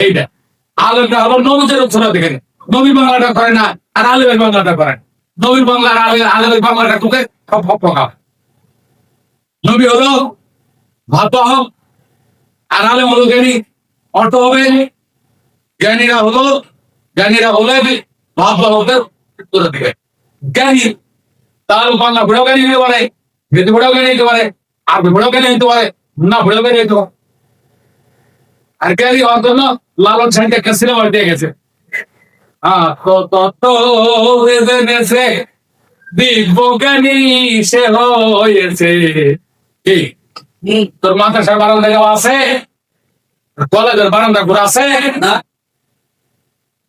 এইটা। আলেমটা হলো নবীদের উৎসরা দেখেন। নবী বাংলাটা করে না, আর আলেমের বাংলাটা করে নবীর বাংলা আর আলে- আলেমের বাংলাটা সব সব প্রকার নবী হলো ভাত হোক আর আলেম হলো জ্ঞানী। অর্থ হবে জ্ঞানীরা হলো জ্ঞানীরা হলে ভাব হবে উত্তর দিকে জ্ঞানী, তার বাংলা ঘোড়াও জ্ঞানী হতে পারে হিন্দি ঘোড়াও জ্ঞানী হতে পারে আরবি ঘোড়াও জ্ঞানী হতে পারে, না ঘোড়াও জ্ঞানী হতে পারে। আর জ্ঞানী হওয়ার জন্য লালন সাহিত্য একটা সিনেমা দিয়ে গেছে? জেনেছে দিব্য সে হয়েছে। কি? তোর মাদ্রাসার বারান্দা আছে? কলেজের বারান্দা ঘুরে আছে?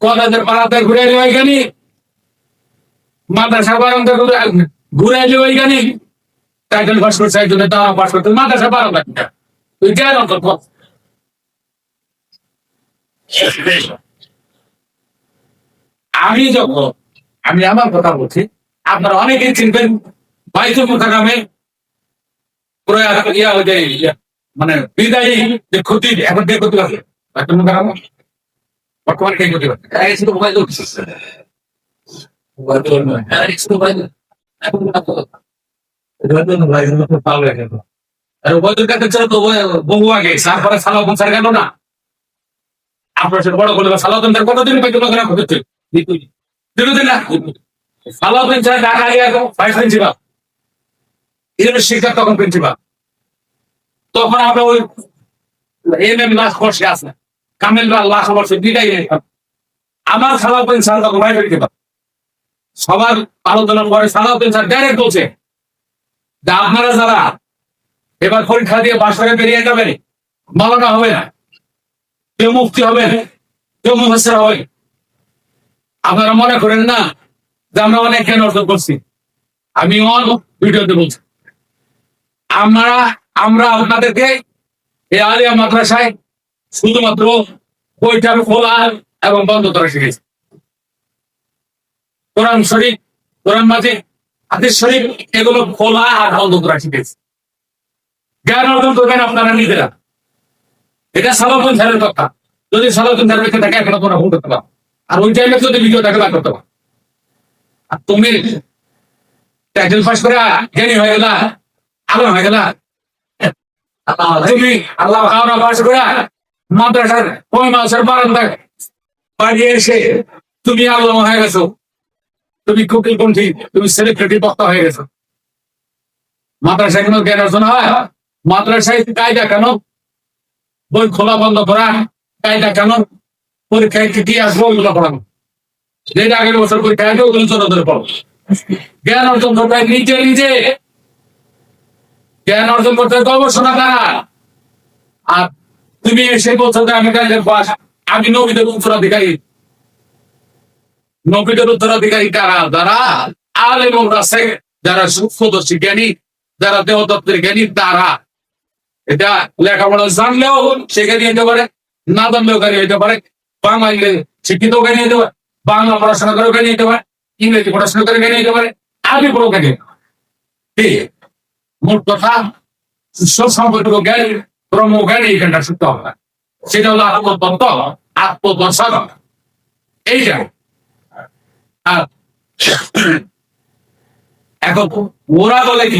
কলেজের বারান্দায় ঘুরে এলি ওইখানে? মাদ্রাসার বারান্দা ঘুরে ঘুরে এলি ওইখানে? টাইটেল পাস করছে একজনে দাওয়া পাস করতে মাদ্রাসার বারান্দা তুই কেন তোর? আমি যখন, আমি আমার কথা বলছি, আপনারা অনেকেই চিনবেন, বাইতুল মুতাকামে ইয়া মানে বিদায়ী যে ক্ষতি, এখন যে ক্ষতি আছে বাইতুল মুতাকাম কে ক্ষতি আছে তো, ওই বহু আগে, তারপরে সালাউদ্দিন স্যার গেল না? আপনার সাথে বড় বলে সালাউদ্দিন কতদিন মুতাকাম হচ্ছে Itu. দিনদিন না। সালাউদ্দিন স্যার ঢাকা গিয়ে তখন প্রিন্সিপাল। তখন আমরা ওই এম এম লাশ বসে আছে কামেল লাশ বসে দুইটাই আমার সালাউদ্দিন স্যার তখন ভাইস প্রিন্সিপাল। সবার আলোচনার পরে সালাউদ্দিন স্যার ডাইরেক্ট বলছে আপনারা যারা এবার পরীক্ষা দিয়ে করে বেরিয়ে যাবেন মালানা হবে না। কেউ মুক্তি হবে, কেউ মুফাসসির হবে। আপনারা মনে করেন না যে আমরা অনেক জ্ঞান অর্জন করছি। আমি অন ভিডিওতে বলছি। আমরা আমরা আপনাদেরকে এই আলিয়া মাদ্রাসায় শুধুমাত্র বইটা খোলা এবং বন্ধ করা শিখেছি। কোরআন শরীফ, কোরআন মাঝে হাদিস শরীফ, এগুলো খোলা আর বন্ধ করা শিখেছি। জ্ঞান অর্জন করবেন আপনারা নিজেরা। এটা সালাফুল স্যারের কথা। যদি স্যার বেঁচে থাকে, এখনও তোমরা ভুল করতে পারো। আর ওই টাইমে যদি ভিডিও দেখে করতে পারো। আর তুমি টাইটেল পাস করে জ্ঞানী হয়ে গেলা আলো হয়ে গেলা, তুমি আল্লাহ কাউরা পাস করে মাদ্রাসার ওই মাসের বারান্দায় বাড়ি এসে তুমি আল্লাহ হয়ে গেছো। তুমি কুকিল পন্থী তুমি সেলিব্রিটি বক্তা হয়ে গেছো। মাদ্রাসায় কোনো জ্ঞান অর্জন হয়? মাদ্রাসায় কায়দা কেন? বই খোলা বন্ধ করা, কায়দা কেন পরীক্ষায় কি আসব, ওগুলো পড়ানো যেটা আগের বছর পরীক্ষা আসবে ওগুলো ধরে পড়ো জ্ঞান অর্জন করতে হয় নিজে নিজে। জ্ঞান অর্জন করতে হয় গবেষণা দ্বারা। আর তুমি এসে বলছো যে আমি কাজের পাস আমি নবীদের উত্তরাধিকারী। নবীদের উত্তরাধিকারী কারা? যারা আলেম রাসে যারা সূক্ষ্মদর্শী জ্ঞানী, যারা দেহতত্ত্বের জ্ঞানী, তারা এটা লেখাপড়া জানলেও সে জ্ঞানী হতে পারে, না জানলেও জ্ঞানী হতে পারে, বাংলা শিক্ষিত জ্ঞানী হতে পারে, বাংলা পড়াশোনা করে জ্ঞানী হতে পারে, ইংরেজি পড়াশোনা করে জ্ঞানী হতে পারে, আরবি পড়ো পারে। মোট কথা সুসম্পর্ক জ্ঞানী, ব্রহ্ম জ্ঞানী এখানটা শুদ্ধ হবে। সেটা হলো আত্মতত্ত্ব, আত্মদর্শন। এইটা। আর এখন ওরা বলে কি?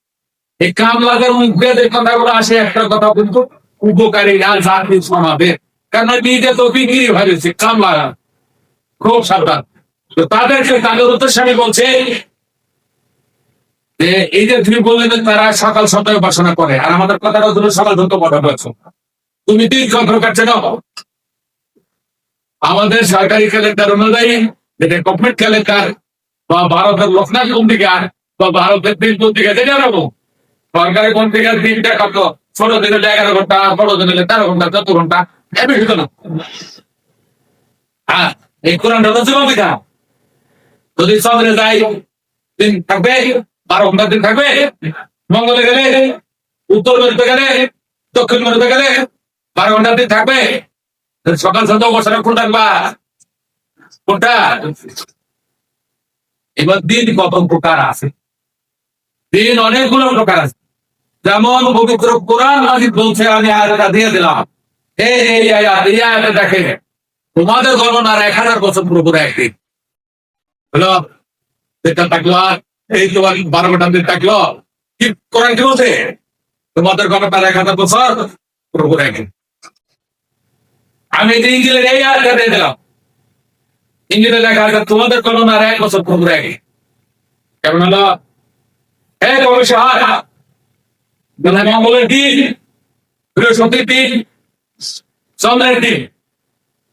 এই কামলাদের মুখে যে কথাগুলো আসে, একটা কথা কিন্তু উপকারী জাতি শোনাবে কারণ নিজে তো বিক্রি হয়েছে কামলা খুব সাবধান। তো তাদেরকে, তাদের উদ্দেশ্যে আমি বলছি, যে এই যে তুমি বললে তারা সকাল সন্ধ্যায় উপাসনা করে, আর আমাদের কথাটা তুমি সকাল ধরতে কথা বলছো তুমি তিন প্রকার চেন আমাদের সরকারি ক্যালেন্ডার অনুযায়ী, যেটা গভর্নমেন্ট ক্যালেন্ডার বা ভারতের লোকনাথ পত্রিকার বা ভারতের দিন পত্রিকা যেটা সরকারি পত্রিকার দিনটা কত ছোট দিন এগারো ঘণ্টা, বড় দিন হলে তেরো ঘণ্টা, চোদ্দ ঘণ্টা এমনি না। হ্যাঁ এই কোরআনটা তো জীবন যদি চন্দ্রে যাই, দিন থাকবে, বারো ঘণ্টা দিন থাকবে, মঙ্গলে গেলে, উত্তর মেরুতে গেলে, দক্ষিণ মেরুতে গেলে, বারো ঘণ্টা দিন থাকবে সকাল সন্ধ্যা বছরে কোন থাকবা কোনটা? এবার দিন কত প্রকার আছে। দিন অনেকগুলো প্রকার আছে। যেমন পবিত্র কোরআন মাজিদ বলছে, আমি আয়াতটা দিয়ে দিলাম। এই এই আয়াত, এই আয়াতে দেখে তোমাদের গণনার এক হাজার বছর পুরোপুরি একদিন। হলো যেটা থাকল এই তোমার বারো ঘণ্টা দিন থাকল। কি কোরআন কি বলছে? তোমাদের গণনার এক হাজার বছর পুরোপুরি একদিন। আমি যে ইঞ্জিলের এই আয়াতটা দিয়ে দিলাম। ইঞ্জিলে লেখা আছে, তোমাদের গণনার এক বছর পুরোপুরি একদিন। কেমন হলো? এই কমিশন বেলা মঙ্গলের দিন, বৃহস্পতির দিন, চন্দ্রের দিন,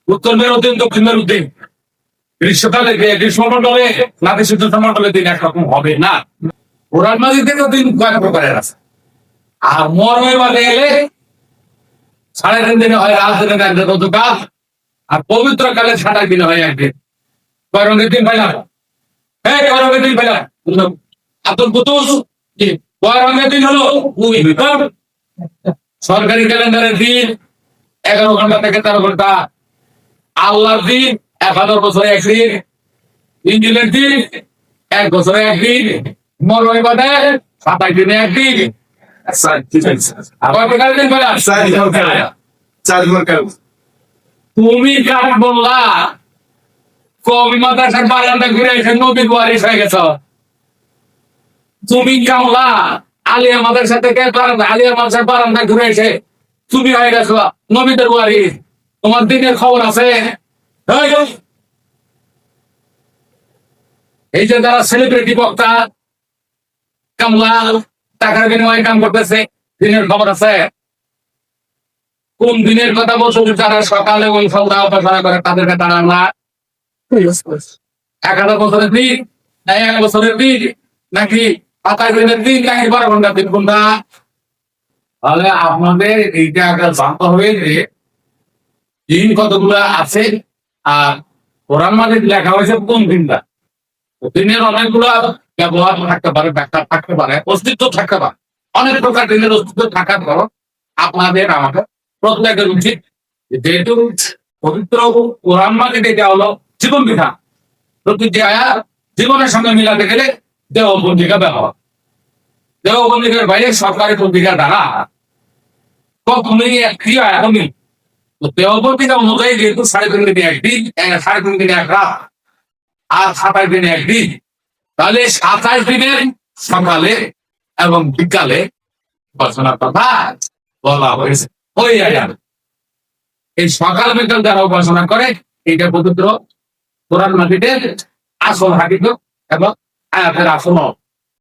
উত্তর মেরু দিন দক্ষিণ মেরু দিন গ্রীষ্মকালে গ্রীষ্মমন্ডলে নাতিশীতোষ্ণ মন্ডলের দিন একরকম হবে না। কোরআন মাজিদের দিন কয়েক প্রকারের আছে। আর মরমে বাদে এলে সাড়ে তিন দিনে হয় রাত, দিনে একদিন গতকাল, আর পবিত্র কালে সাতাশ দিনে হয় একদিন। কয় রঙের দিন পাইলাম? হ্যাঁ কয় রঙের দিন পাইলাম? আব্দুল কুতুস রঙের দিন হলো সরকারি ক্যালেন্ডারের দিন এগারো ঘণ্টা থেকে তেরো ঘণ্টা। আল্লাহর দিন এক হাজার বছরে একদিন। ইঞ্জিনের দিন এক বছরে একদিন। মরমে বাদে সাতাশ দিনে একদিন। তুমি কার বললা? কবি মাদ্রাসার বারান্দা ঘুরে এসে নবী ওয়ারিস হয়ে গেছ। তুমি কামলা আলিয়া মাদ্রাসা থেকে বারান্দা আলিয়া মাদ্রাসার বারান্দা ঘুরে এসে তুমি হয়ে গেছো নবীদের ওয়ারিস তোমার দিনের খবর আছে? এই, যে। যারা সেলিব্রিটি বক্তা কামলা টাকার বিনিময়ে কাম করতেছে দিনের খবর আছে? কোন দিনের কথা বলছো যারা সকালে ওই সন্ধ্যা উপাসনা করে তাদেরকে তারা আমরা এক হাজার বছরের দিন না এক বছরের দিন নাকি তাহলে আপনাদের এইটা আগে জানতে হবে যে দিন আছে আর কোরআন লেখা হয়েছে কোন দিনটা দিনের ব্যবহার থাকতে পারে, ব্যাখ্যা থাকতে পারে, অস্তিত্ব থাকতে পারে। অনেক প্রকার দিনের অস্তিত্ব থাকার পর আপনাদের আমাকে প্রত্যেকের উচিত যেহেতু পবিত্র কোরআন মাঝে এটা হলো জীবন বিধান। আয়াত জীবনের সঙ্গে মিলাতে গেলে পঞ্জিকা ব্যবহার। পঞ্জিকার বাইরে সরকারি পত্রিকা দ্বারা কখনোই একটি এখনই পত্রিকা অনুযায়ী যেহেতু সাড়ে তিন দিনে একদিন সাড়ে তিন দিনে এক রাত, আর সাতাশ দিনে একদিন, তাহলে সাতাশ দিনের সকালে এবং বিকালে উপাসনার কথা বলা হয়েছে। ওই আয়াত এই সকাল বিকাল যারা উপাসনা করে এটা পবিত্র কোরআন মাটিতে আসল হাকিকত এবং আয়াতের অর্থ।